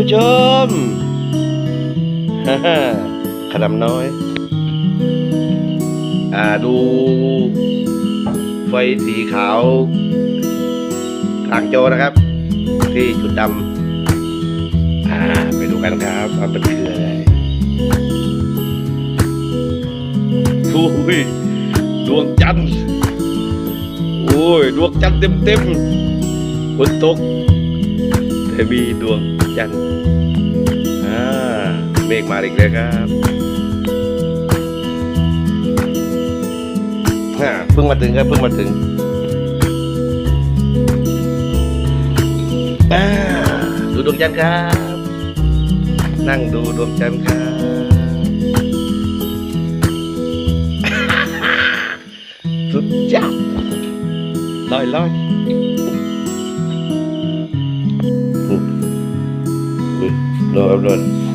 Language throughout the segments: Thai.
ผู้ชมฮ่าฮ่าขนมน้อย อ่าดู ไฟสีขาวกลางโจนะครับ ที่จุดดำอ่าไปดูกันครับว่าเป็นคืออะไรโอ้ยดวงจันทร์โอ้ย ดวงจันทร์เต็มเต็มๆฝนตก มีดวงจันทร์อ่าเมฆมาอีกแล้วครับอ่าเพิ่งมาถึงครับเพิ่งมาถึงอ่าดูดวงจันทร์ครับ นั่งดูดวงจันทร์ครับสุดยอดลอยลอย โ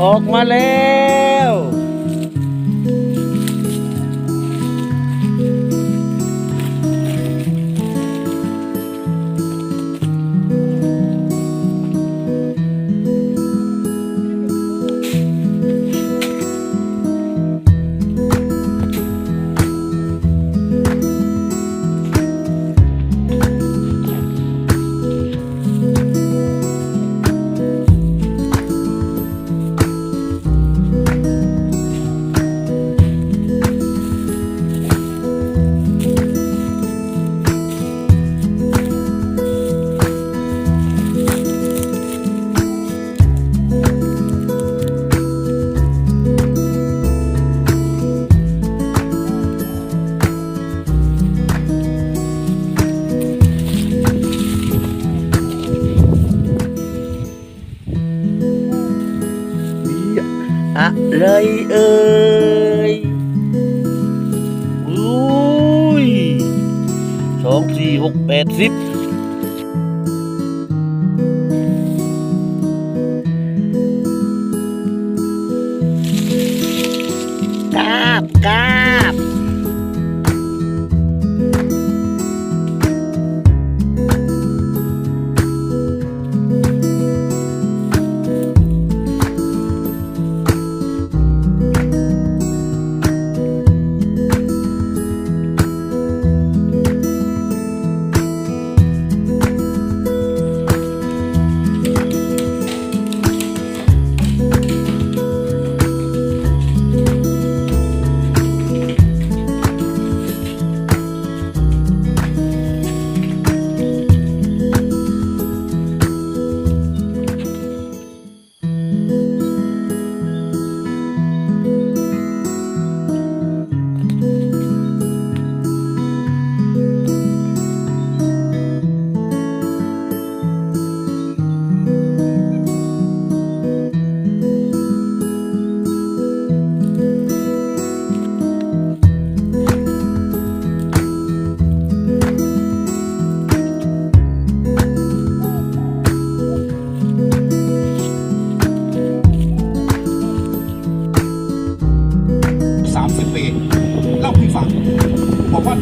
ออกมาแล้ hả rơi ơi อุ้ยสองสี่หกแปดสิบกาบกาบ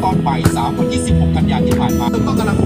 ตอนไป3วันที่ 16 กันยายนที่ผ่านมาก็กำลัง